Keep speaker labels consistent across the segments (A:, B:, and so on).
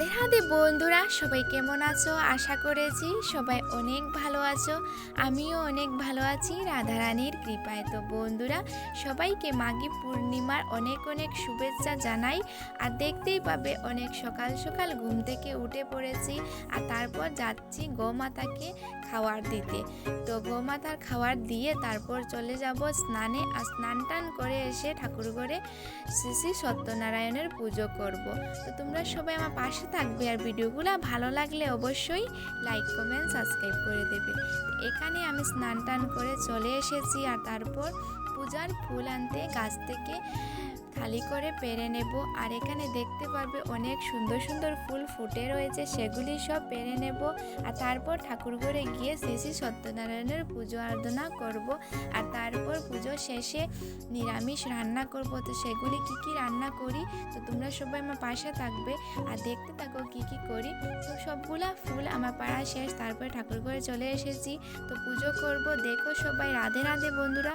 A: রাধে রাধে বন্ধুরা, সবাই কেমন আছো? আশা করেছি সবাই অনেক ভালো আছো। আমিও অনেক ভালো আছি, রাধারানীর কৃপায়। তো বন্ধুরা, সবাইকে মাঘী পূর্ণিমার অনেক অনেক শুভেচ্ছা জানাই। আর দেখতেই পাবে, অনেক সকাল সকাল ঘুম থেকে উঠে পড়েছি আর তারপর যাচ্ছি গোমাতাকে খাবার দিতে। তো গোমাতার খাবার দিয়ে তারপর চলে যাব স্নানে আর স্নান টান করে এসে ঠাকুর ঘরে শ্রী শ্রী সত্যনারায়ণের পুজো করব। তো তোমরা সবাই আমার পাশে থাকবে। আর ভিডিওগুলো ভালো লাগলে অবশ্যই লাইক, কমেন্ট, সাবস্ক্রাইব করে দেবে। এখানে আমি স্নান টান করে চলে এসেছি আর তারপর পূজার ফুল আনতে, গাছ থেকে থালি করে পেরে নেব আর এখানে দেখতে পারবে অনেক সুন্দর সুন্দর ফুল ফুটে রয়েছে, সেগুলি সব পেরে নেব। আর তারপর ঠাকুর ঘরে গিয়ে শ্রী শ্রী সত্যনারায়ণের পুজো আরাধনা করব। আর তারপর পুজো শেষে নিরামিষ রান্না করব। তো সেগুলি কি কি রান্না করি? তো তোমরা সবাই আমার পাশে থাকবে আর দেখতে থাকো কি কি করি। তো সবগুলা ফুল আমার পাড়া শেষ, তারপরে ঠাকুর ঘরে চলে এসেছি। তো পুজো করব, দেখো সবাই, রাধে রাধে বন্ধুরা।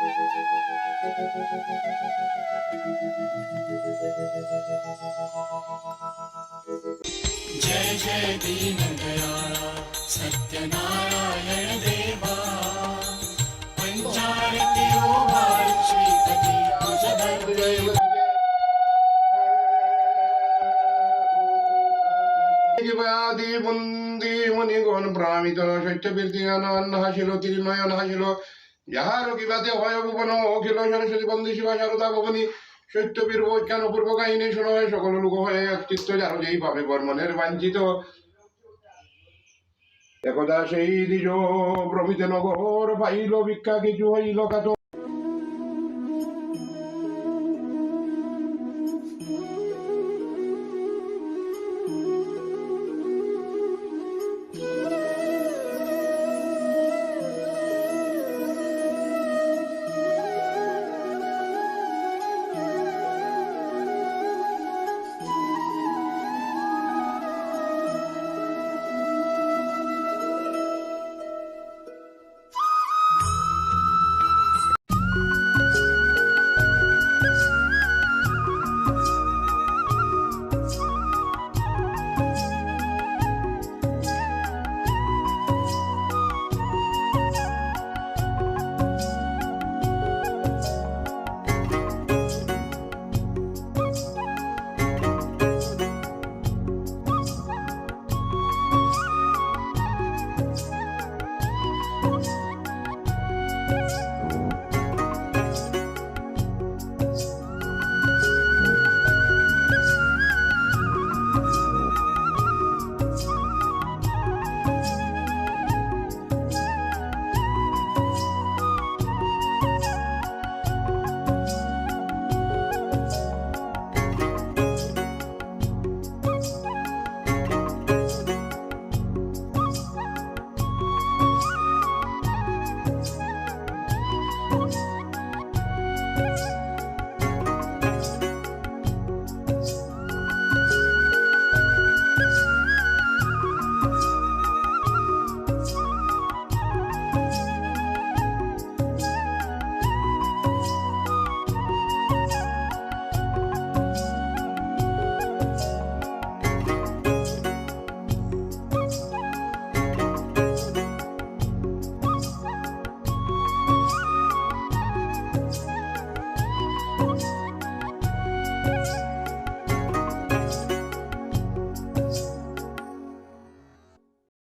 B: जय जय दीन दयाला सत्यनारायण देवा पंचारती ओ भारत श्रीपती तुझ भक्त
C: জীবাদি বন্দি মণিগণ প্রামিত সত্য বীর্তিগান হাসিল তিরিনয়ন হাসিল যাহার কিবাতে হয় ভুবন অখিল সরস্বতী বন্দী শিবা সারদা ভবনী। সত্যবীর বৈজ্ঞান পূর্ব কাহিনী শোনায় সকল লোক হয়ে একচিত্ত যার যেই ভাবে বর্মনের বাঞ্ছিত। একদা সেই দ্বিজ প্রভৃত নগর পাইল ভিক্ষা, কিছু হইল কাত